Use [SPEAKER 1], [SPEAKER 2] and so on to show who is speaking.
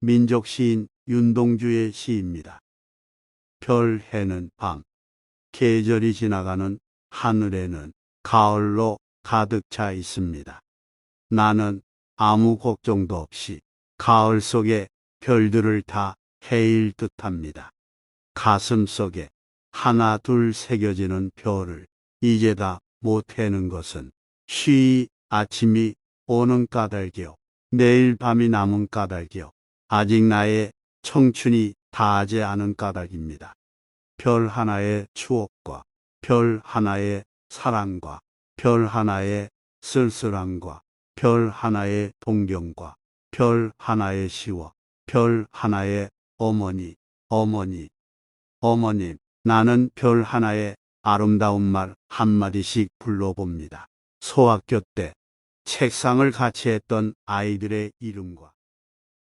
[SPEAKER 1] 민족 시인 윤동주의 시입니다. 별, 해는 밤, 계절이 지나가는 하늘에는 가을로 가득 차 있습니다. 나는 아무 걱정도 없이 가을 속에 별들을 다 헤일 듯합니다. 가슴 속에 하나 둘 새겨지는 별을 이제 다 못 해는 것은 쉬이 아침이 오는 까닭이요. 내일 밤이 남은 까닭이요. 아직 나의 청춘이 다하지 않은 까닭입니다. 별 하나의 추억과 별 하나의 사랑과 별 하나의 쓸쓸함과 별 하나의 동경과 별 하나의 시와 별 하나의 어머니, 어머니, 어머님, 나는 별 하나의 아름다운 말 한마디씩 불러봅니다. 소학교 때 책상을 같이 했던 아이들의 이름과